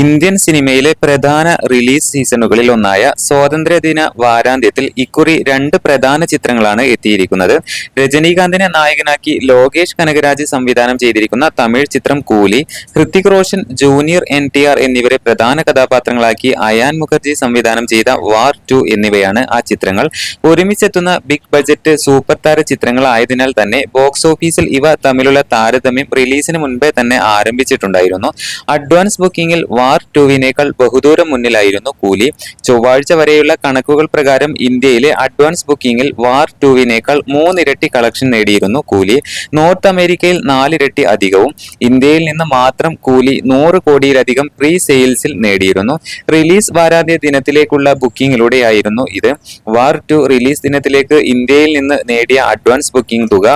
Indian സിനിമയിലെ പ്രധാന release സീസണുകളിൽ ഒന്നായ സ്വാതന്ത്ര്യദിന വാരാന്ത്യത്തിൽ ഇക്കുറി രണ്ട് പ്രധാന ചിത്രങ്ങളാണ് എത്തിയിരിക്കുന്നത്. രജനീകാന്തിനെ നായകനാക്കി ലോകേഷ് കനകരാജ് സംവിധാനം ചെയ്തിരിക്കുന്ന തമിഴ് ചിത്രം Coolie Hrithik Roshan junior N T R എന്നിവരെ പ്രധാന കഥാപാത്രങ്ങളാക്കി അയാൻ മുഖർജി സംവിധാനം ചെയ്ത വാർ ടു എന്നിവയാണ് ആ ചിത്രങ്ങൾ. ഒരുമിച്ചെത്തുന്ന ബിഗ് ബജറ്റ് സൂപ്പർ താര ചിത്രങ്ങളായതിനാൽ തന്നെ ബോക്സ് ഓഫീസിൽ ഇവ തമ്മിലുള്ള താരതമ്യം റിലീസിന് മുൻപേ തന്നെ ആരംഭിച്ചിട്ടുണ്ടായിരുന്നു. അഡ്വാൻസ് ബുക്കിംഗിൽ വാർ ടുവിനേക്കാൾ ബഹുദൂരം മുന്നിലായിരുന്നു കൂലി. ചൊവ്വാഴ്ച വരെയുള്ള കണക്കുകൾ പ്രകാരം ഇന്ത്യയിലെ അഡ്വാൻസ് ബുക്കിംഗിൽ വാർ ടുവിനേക്കാൾ മൂന്നിരട്ടി കളക്ഷൻ നേടിയിരുന്നു കൂലി. നോർത്ത് അമേരിക്കയിൽ നാലിരട്ടി അധികവും. ഇന്ത്യയിൽ നിന്ന് മാത്രം കൂലി നൂറ് കോടിയിലധികം പ്രീ സെയിൽസിൽ നേടിയിരുന്നു. റിലീസ് വാരാന്ത്യ ദിനത്തിലേക്കുള്ള ബുക്കിംഗിലൂടെയായിരുന്നു ഇത്. വാർ ടു റിലീസ് ദിനത്തിലേക്ക് ഇന്ത്യയിൽ നിന്ന് നേടിയ അഡ്വാൻസ് ബുക്കിംഗ് തുക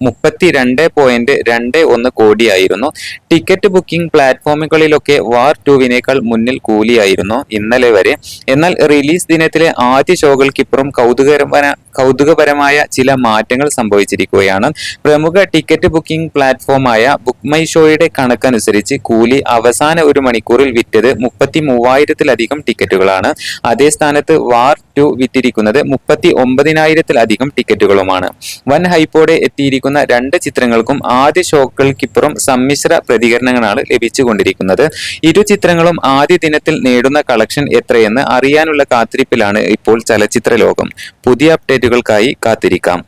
മുപ്പത്തി രണ്ട് പോയിന്റ് രണ്ട് ഒന്ന് കോടിയായിരുന്നു. ടിക്കറ്റ് ബുക്കിംഗ് പ്ലാറ്റ്ഫോമുകളിലൊക്കെ വാർ ടുവിനേക്കാൾ മുന്നിൽ കൂലിയായിരുന്നു ഇന്നലെ വരെ. എന്നാൽ റിലീസ് ദിനത്തിലെ ആദ്യ ഷോകൾക്കിപ്പുറം കൗതുകരമായ കൗതുകപരമായ ചില മാറ്റങ്ങൾ സംഭവിച്ചിരിക്കുകയാണ്. പ്രമുഖ ടിക്കറ്റ് ബുക്കിംഗ് പ്ലാറ്റ്ഫോമായ ബുക്ക് മൈ ഷോയുടെ കണക്കനുസരിച്ച് കൂലി അവസാന ഒരു മണിക്കൂറിൽ വിറ്റത് മുപ്പത്തി മൂവായിരത്തിലധികം ടിക്കറ്റുകളാണ്. അതേ സ്ഥാനത്ത് വാർ ടു വിറ്റിരിക്കുന്നത് മുപ്പത്തി ഒമ്പതിനായിരത്തിലധികം ടിക്കറ്റുകളുമാണ്. വൻ ഹൈപ്പോടെ എത്തിയിരിക്കുന്ന രണ്ട് ചിത്രങ്ങൾക്കും ആദ്യ ഷോകൾക്കിപ്പുറം സമ്മിശ്ര പ്രതികരണങ്ങളാണ് ലഭിച്ചുകൊണ്ടിരിക്കുന്നത്. ഇരു ചിത്രങ്ങളും ആദ്യ ദിനത്തിൽ നേടുന്ന കളക്ഷൻ എത്രയെന്ന് അറിയാനുള്ള കാത്തിരിപ്പിലാണ് ഇപ്പോൾ ചലച്ചിത്ര ലോകം പുതിയ അപ്ഡേറ്റുകൾക്കായി കാത്തിരിക്കാം